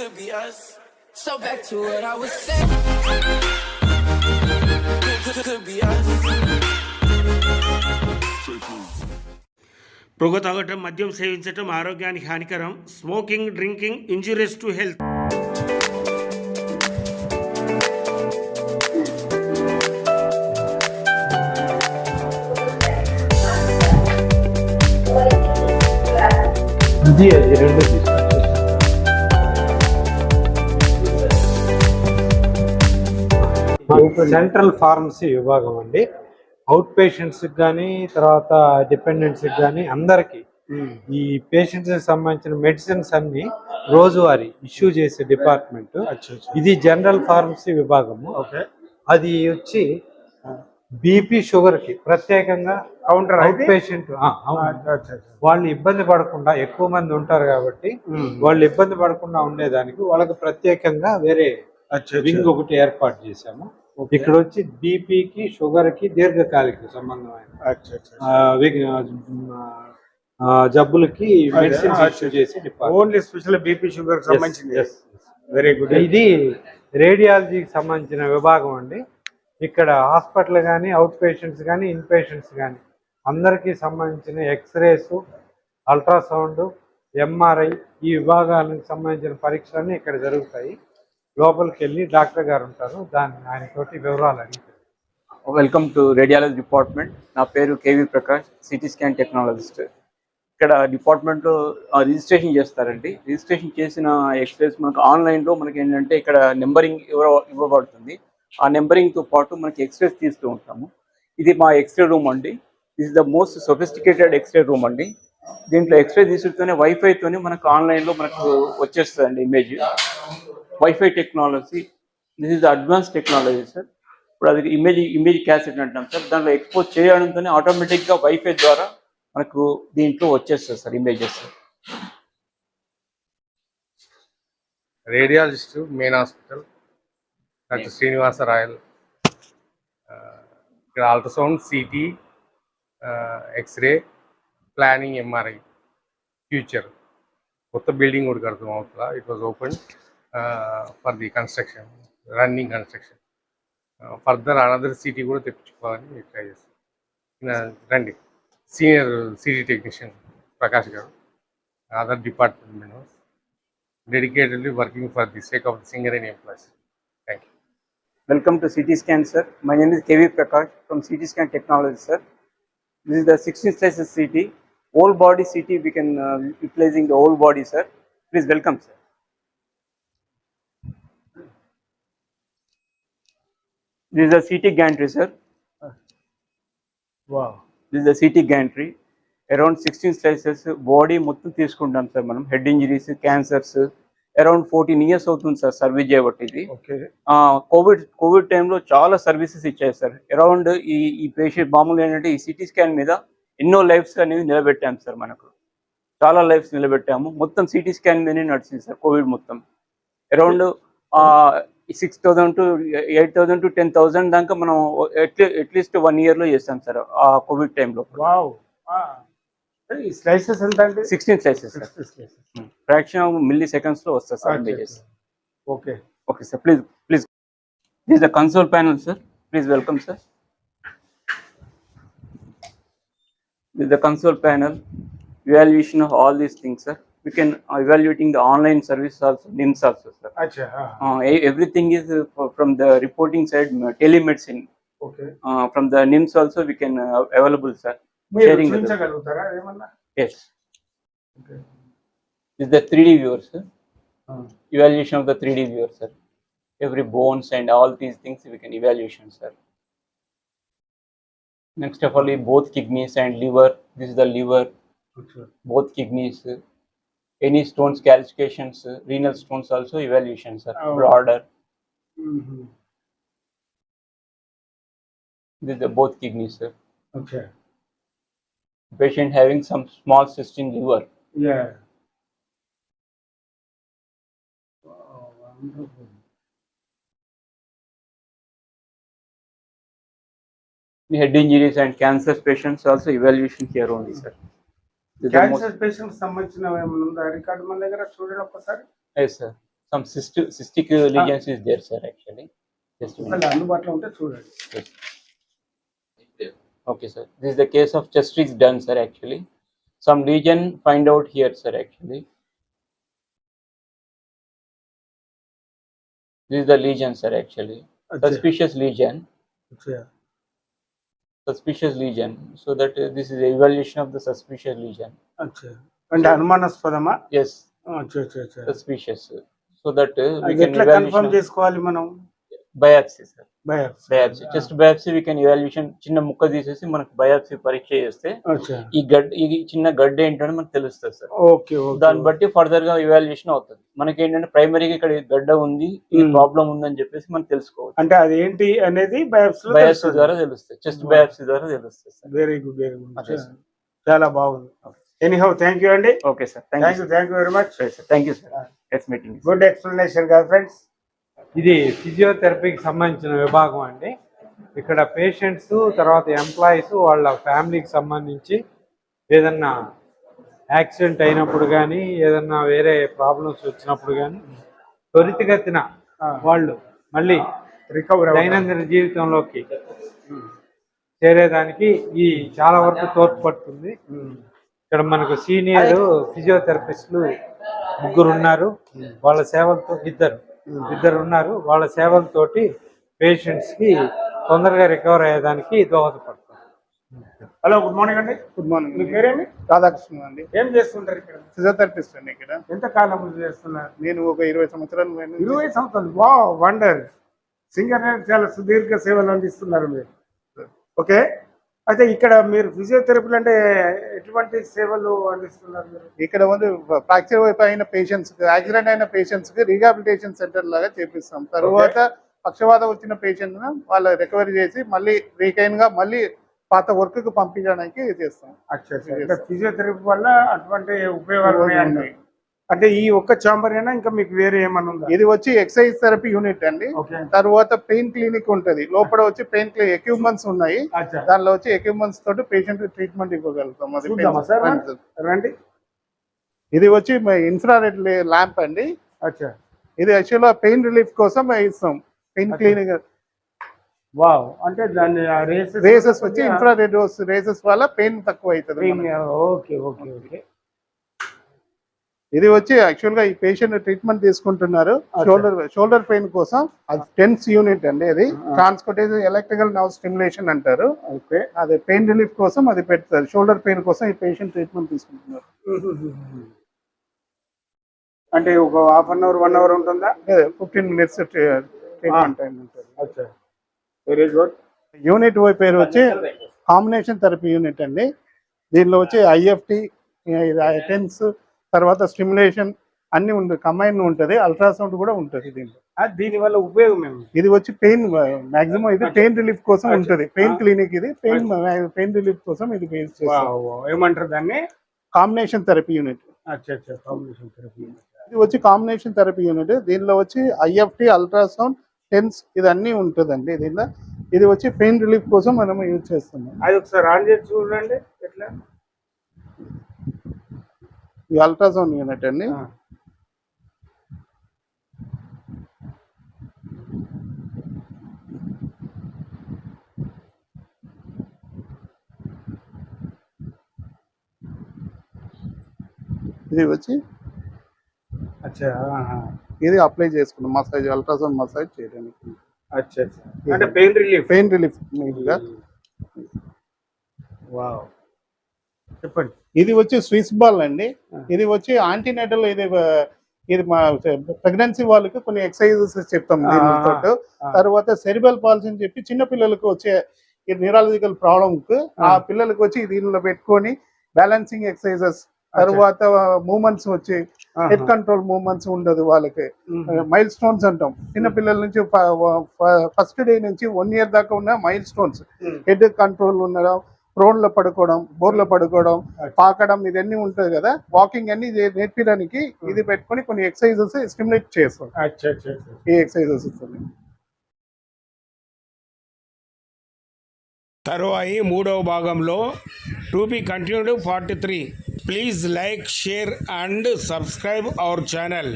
could be us. So back to what I was saying. Could, could, could be us. పొగ తాగటం మద్యం సేవించటం ఆరోగ్యానికి హానికరం smoking drinking injurious to health ఇది అది సెంట్రల్ ఫార్మసీ విభాగం అండి. అవుట్ పేషెంట్స్ కానీ తర్వాత డిపెండెంట్స్ కానీ అందరికి ఈ పేషెంట్స్ సంబంధించిన మెడిసిన్స్ అన్ని రోజువారీ ఇష్యూ చేసే డిపార్ట్మెంట్. ఇది జనరల్ ఫార్మసీ విభాగము. ఓకే. అది వచ్చి బీపీ షుగర్కి ప్రత్యేకంగా కౌంటర్ అవుట్ పేషెంట్ వాళ్ళు ఇబ్బంది పడకుండా ఎక్కువ మంది ఉంటారు కాబట్టి వాళ్ళు ఇబ్బంది పడకుండా ఉండేదానికి వాళ్ళకి ప్రత్యేకంగా వేరే వింగ్ ఒకటి ఏర్పాటు చేశాము. ఇక్కడ వచ్చి బీపీకి షుగర్కి దీర్ఘకాలిక సంబంధమైన జబ్బులకి మెడిసిన్ ఇష్యూ చేసే ఓన్లీ స్పెషల్ బీపీ షుగర్ సంబంధించింది. వెరీ గుడ్ ఇది రేడియాలజీకి సంబంధించిన విభాగం అండి. ఇక్కడ హాస్పిటల్ కానీ అవుట్ పేషెంట్స్ కానీ ఇన్ పేషెంట్స్ కానీ అందరికీ సంబంధించిన ఎక్స్రేస్ అల్ట్రాసౌండ్ ఎంఆర్ఐ ఈ విభాగాలకు సంబంధించిన పరీక్షలన్నీ ఇక్కడ జరుగుతాయి. లోపలికి వెళ్ళి డాక్టర్ గారు ఉంటారు దాన్ని ఆయన తోటి వివరాలు అడిగి వెల్కమ్ టు రేడియాలజీ డిపార్ట్మెంట్ నా పేరు KV Prakash CT scan technologist. ఇక్కడ డిపార్ట్మెంట్లో రిజిస్ట్రేషన్ చేస్తారండి. రిజిస్ట్రేషన్ చేసిన ఎక్స్ప్రెస్ మనకు ఆన్లైన్లో మనకి ఏంటంటే ఇక్కడ నెంబరింగ్ ఇవ్వ ఇవ్వబడుతుంది. ఆ నెంబరింగ్తో పాటు మనకి ఎక్స్రేస్ తీస్తూ ఉంటాము. ఇది మా ఎక్స్రే రూమ్ అండి. Is the most sophisticated x ray room అండి. దీంట్లో ఎక్స్రే తీసుడుతోనే వైఫైతోనే మనకు ఆన్లైన్లో మనకు వచ్చేస్తుందండి image. Wifi technology this is advance technology sir ఇప్పుడు అది ఇమేజ్ ఇమేజ్ క్యాసెట్ అంటాం సార్ దాంట్లో ఎక్స్పోజ్ చేయడంతోనే ఆటోమేటిక్గా వైఫై ద్వారా మనకు దీంట్లో వచ్చేస్తుంది sir images radiologist main hospital doctor Srinivasa Rayal ఇక్కడ ultrasound CT x ray planning MRI future కొత్త బిల్డింగ్ కూడా కడుతున్నాం అవతల. It was open for the construction running construction further another CT కూడా తెప్పించుకోవాలని ట్రై చేస్తాం ఈయన రండి. సీనియర్ సిటీ టెక్నీషియన్ ప్రకాష్ గారు other department members dedicatedly working for the sake of the Singareni employees. Thank you. Welcome to CT scan sir my name is KV Prakash from CT scan technology sir this is the sixteen slices CT whole body CT we can utilising the whole body sir please welcome sir this is the CT gantry sir Wow. This the CT gantry around sixteen slices body మొత్తం తీసుకుంటాం sir మనం. Head injuries cancers around fourteen years అవుతుంది sir service చేయబట్టి ఇది Okay. Covid Covid టైంలో చాలా services ఇచ్చాయి sir around ఈ ఈ పేషెంట్ మామూలుగా ఏంటంటే ఈ సిటీ స్కాన్ మీద ఎన్నో లైఫ్స్ అనేవి నిలబెట్టాము సార్ మనకు. చాలా లైఫ్స్ నిలబెట్టాము. మొత్తం సిటీ స్కాన్ మీదనే నడిచింది సార్ కోవిడ్ మొత్తం. Around six thousand to eight thousand to ten thousand దాకా మనం అట్లీస్ట్ వన్ ఇయర్లో చేస్తాం సార్ ఆ కోవిడ్ టైంలో ఫ్రాక్షన్ మిల్లీ సెకండ్స్లో వస్తా sir okay sir please please this the console panel sir please welcome sir this the console panel valuation of all these thing sir we can evaluating the online service also NIMS also sir. Achha, uh, everything is uh, from the reporting side telemedicine. Okay. Uh, from the NIMS also we can uh, available sir. Sharing yes. Okay. This is the 3D viewer sir. Evaluation of the 3D viewer sir. Every bones and all these things we can evaluation sir. Next of all, both kidneys and liver. This is the liver. Okay. Both kidneys any stones calcifications, uh, renal stones also evaluation, sir, Oh. broader. Mhm. This is the both kidneys, sir. Okay. Patient having some small cyst in liver. Yeah. Head injuries and cancer patients also evaluation here only, sir. Cancer patient సంబంధించిన ఏమైనా ఉందా record మన దగ్గర చూడండి ఒక్కసారి Yes, sir. some cystic, cystic uh, lesions is there, sir, actually. Just a minute. ఒకవేళ అందుబాటులో ఉంటే చూడండి Yes. Okay, sir. This is the case of chest is done, sir, actually. Some lesion find out here, sir, actually. This is the lesion, sir, actually. అచ్చా Suspicious lesion. So that uh, this is evaluation of the suspicious lesion. అచ్చా అంటే అనుమానాస్పదమా Yes, అచ్చా అచ్చా అచ్చా suspicious. So that uh, we అది can ఎట్లా evaluation confirm of చేసుకోవాలి మనం biopsy, sir. Biopsy biopsy chest biopsy we can evaluation చిన్న ముక్క తీసేసి మనకు బయాప్సీ పరీక్ష చేస్తే అచ్చా. ఈ గడ్ ఈ చిన్న గడ్డ ఏంటని మనకు తెలుస్తుంది సార్. Okay okay. దాన్ని బట్టి ఫర్దర్గా ఇవాల్యుయేషన్ అవుతుంది. మనకి ఏంటంటే ప్రైమరీగా ఇక్కడ గడ్డ ఉంది ఈ Hmm. ప్రాబ్లం ఉందని చెప్పేసి మనం తెలుసుకోవచ్చు. అంటే అది ఏంటి అనేది బయాప్సీ బయాప్సీ ద్వారా తెలుస్తుంది. చెస్ట్ బయాప్సీ ద్వారా తెలుస్తుంది sir. Very good very good. చాలా బాగుంది. ఎనీహౌ థ్యాంక్ యూ అండి. Okay sir thank you thank you very much sir thank you sir yes meeting good explanation కదా ఫ్రెండ్స్ ఇది ఫిజియోథెరపీకి సంబంధించిన విభాగం అండి. ఇక్కడ పేషెంట్స్ తర్వాత ఎంప్లాయీస్ వాళ్ళ ఫ్యామిలీకి సంబంధించి ఏదన్నా యాక్సిడెంట్ అయినప్పుడు కానీ ఏదన్నా వేరే ప్రాబ్లమ్స్ వచ్చినప్పుడు కానీ త్వరితగతిన వాళ్ళు మళ్ళీ రికవర్ దైనందిన జీవితంలోకి చేరేదానికి ఈ చాలా వరకు తోడ్పడుతుంది. ఇక్కడ మనకు సీనియర్ ఫిజియోథెరపిస్టులు ముగ్గురు ఉన్నారు వాళ్ళ సేవలతో ఇద్దరు. ఇద్దరు ఉన్నారు వాళ్ళ సేవలతోటి పేషెంట్స్కి తొందరగా రికవర్ అయ్యేదానికి దోహదపడుతుంది హలో గుడ్ మార్నింగ్ అండి. Good morning. మీ పేరేమి? రాధాకృష్ణ అండి. ఏం చేస్తుంటారు ఇక్కడ? ఫిజియోథెరపిస్ట్ అండి ఇక్కడ. ఎంత కాలం చేస్తున్నారు? నేను ఒక ఇరవై సంవత్సరాల ఇరవై సంవత్సరాలు? వా వండర్. సింగర్ చాలా సుదీర్ఘ సేవలు అందిస్తున్నారు మీరు. ఓకే. అయితే ఇక్కడ మీరు ఫిజియోథెరపీలు అంటే ఎటువంటి సేవలు అందిస్తున్నారు మీరు? ఇక్కడ ఉంది ఫ్రాక్చర్ వైపు అయిన పేషెంట్స్ యాక్సిడెంట్ అయిన పేషెంట్స్కి రీహాబిలిటేషన్ సెంటర్ లాగా చేపిస్తాం. తర్వాత పక్షవాదం వచ్చిన పేషెంట్ వాళ్ళ రికవరీ చేసి మళ్ళీ రీకైన్గా మళ్ళీ పాత వర్క్కి పంపించడానికి చేస్తాం. ఫిజియోథెరపీ వల్ల అటువంటి ఉపయోగాలు అంటే ఈ ఒక్క చాంబర్ అయినా ఇంకా మీకు వేరే ఏమన్నా ఉందా? ఇది వచ్చి ఎక్సర్సైజ్ థెరపీ యూనిట్ అండి. తర్వాత పెయిన్ క్లినిక్ ఉంటది. లోపల వచ్చి పెయిన్ క్లినిక్ ఎక్విప్మెంట్స్ ఉన్నాయి. దానిలో వచ్చి ఎక్విప్మెంట్స్ తోటి పేషెంట్ ట్రీట్మెంట్ ఇవ్వగలుగుతాం అది రండి. ఇది వచ్చి ఇన్ఫ్రారెడ్ ల్యాంప్ అండి. అచ్చా. ఇది యాక్చువల్గా పెయిన్ రిలీఫ్ కోసం ఇస్తాం. Pain cleaning wow. అంటే దాన్ని రేసెస్ రేసెస్ వచ్చి ఇన్ఫ్రారెడ్ రేసెస్ వల్ల పెయిన్ తక్కువ అవుతుంది ఓకే ఓకే ఓకే. ఇది వచ్చి యాక్చువల్గా ఈ పేషెంట్ ట్రీట్మెంట్ తీసుకుంటున్నారు. షోల్డర్ షోల్డర్ పెయిన్ కోసం. అది టెన్స్ యూనిట్ అండి అది ట్రాన్స్పోర్టేజ్ ఎలక్ట్రికల్ నర్వ్ స్టిమ్యులేషన్ అంటారు. ఓకే. అది పెయిన్ రిలీఫ్ కోసం అది పెడతారు. షోల్డర్ పెయిన్ కోసం ఈ పేషెంట్ ట్రీట్మెంట్ తీసుకుంటున్నారు. అంటే ఒక half an hour one hour ఉంటుందా? ఫిఫ్టీన్ మినిట్స్ ట్రీట్మెంట్ టైం ఉంటుంది. వెరీ గుడ్ యూనిట్ పేరు వచ్చి కాంబినేషన్ థెరపీ యూనిట్ అండి. దీనిలో వచ్చి ఐఎఫ్టి టెన్స్ తర్వాత స్టిమ్యులేషన్ అన్ని ఉంటుంది కంబైన్ ఉంటుంది అల్ట్రాసౌండ్ కూడా ఉంటుంది దీంట్లో. దీని వల్ల ఉపయోగం ఏమి? ఇది వచ్చి పెయిన్ మాక్సిమం ఇది పెయిన్ రిలీఫ్ కోసం ఉంటుంది. పెయిన్ క్లినిక్ ఇది పెయిన్ పెయిన్ రిలీఫ్ కోసం ఇది బేస్. ఏమంటారు దాన్ని? Combination therapy unit. Combination therapy ఇది వచ్చి కాంబినేషన్ థెరపీ యూనిట్. దీనిలో వచ్చి ఐఎఫ్టి అల్ట్రాసౌండ్ టెన్స్ ఇది అన్ని ఉంటుందండి దీనిలో ఇది వచ్చి పెయిన్ రిలీఫ్ కోసం మనం యూజ్ చేస్తున్నాం. అది ఒకసారి ఆన్ చేసి చూడండి ఎట్లా? ఈ అల్ట్రాసౌండ్ యూనిట్ అండి. ఇది వచ్చి. ఇది అప్లై చేసుకున్నాం మసాజ్ అల్ట్రాసౌండ్ మసాజ్ చేయడానికి. అంటే పెయిన్ రిలీఫ్. పెయిన్ రిలీఫ్ మెయిన్గా వావ్. చెప్పండి. ఇది వచ్చి స్విస్ బాల్ అండి. ఇది వచ్చి ఆంటీనేటల్ ఇది ఇది మా ప్రెగ్నెన్సీ వాళ్ళకి కొన్ని ఎక్సర్సైజెస్ చెప్తాం దీనితో. తర్వాత సెరిబల్ పాల్స్ అని చెప్పి చిన్న పిల్లలకు వచ్చే ఈ న్యూరాలజికల్ ప్రాబ్లమ్కు ఆ. పిల్లలకు వచ్చి దీనిలో పెట్టుకొని బ్యాలెన్సింగ్ ఎక్సర్సైజెస్ తర్వాత మూమెంట్స్ వచ్చి హెడ్ కంట్రోల్ మూమెంట్స్ ఉండదు వాళ్ళకి. మైల్ స్టోన్స్ అంటాం. చిన్న పిల్లల నుంచి ఫస్ట్ డే నుంచి వన్ ఇయర్ దాకా ఉన్న మైల్ స్టోన్స్ హెడ్ కంట్రోల్ ఉండడం ప్రోన్లో పడుకోవడం బోర్లో పడుకోవడం పాకడం ఇదన్నీ ఉంటుంది కదా. వాకింగ్ అన్ని ఇది నేర్పించడానికి ఇది పెట్టుకొని కొన్ని ఎక్సర్సైజెస్ స్టిమ్యులేట్ చేస్తాం. అచ్చా అచ్చా అచ్చా ఈ ఎక్సర్సైజెస్ తరువాయి మూడవ భాగంలో to be continued forty three. Please like share and subscribe our channel.